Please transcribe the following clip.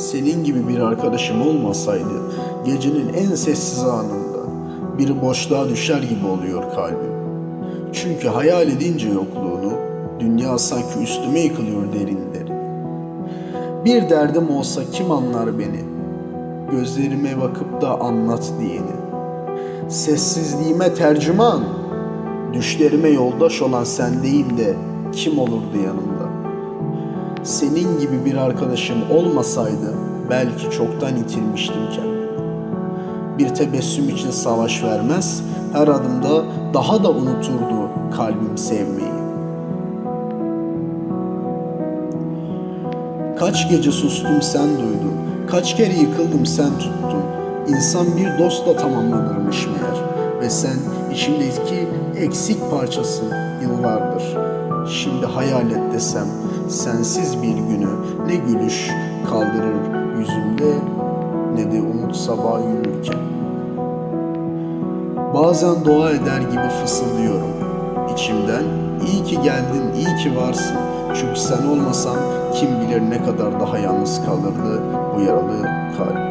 Senin gibi bir arkadaşım olmasaydı gecenin en sessiz anında bir boşluğa düşer gibi oluyor kalbim. Çünkü hayal edince yokluğunu dünya sanki üstüme yıkılıyor derin derin. Bir derdim olsa kim anlar beni? Gözlerime bakıp da anlat diyeni. Sessizliğime tercüman, düşlerime yoldaş olan sendeyim de kim olurdu yanımda? Senin gibi bir arkadaşım olmasaydı belki çoktan yitirmiştim kendimi. Bir tebessüm için savaş vermez, her adımda daha da unuturdu kalbim sevmeyi. Kaç gece sustum sen duydun, kaç kere yıkıldım sen tuttun. İnsan bir dostla tamamlanırmış meğer ve sen içimdeki eksik parçası yıllardır. Şimdi hayal et desem sensiz bir günü ne gülüş kaldırır yüzümde ne de umut sabah yürürken. Bazen dua eder gibi fısıldıyorum içimden. İyi ki geldin, iyi ki varsın. Çünkü sen olmasan kim bilir ne kadar daha yalnız kalırdı bu yaralı kalp.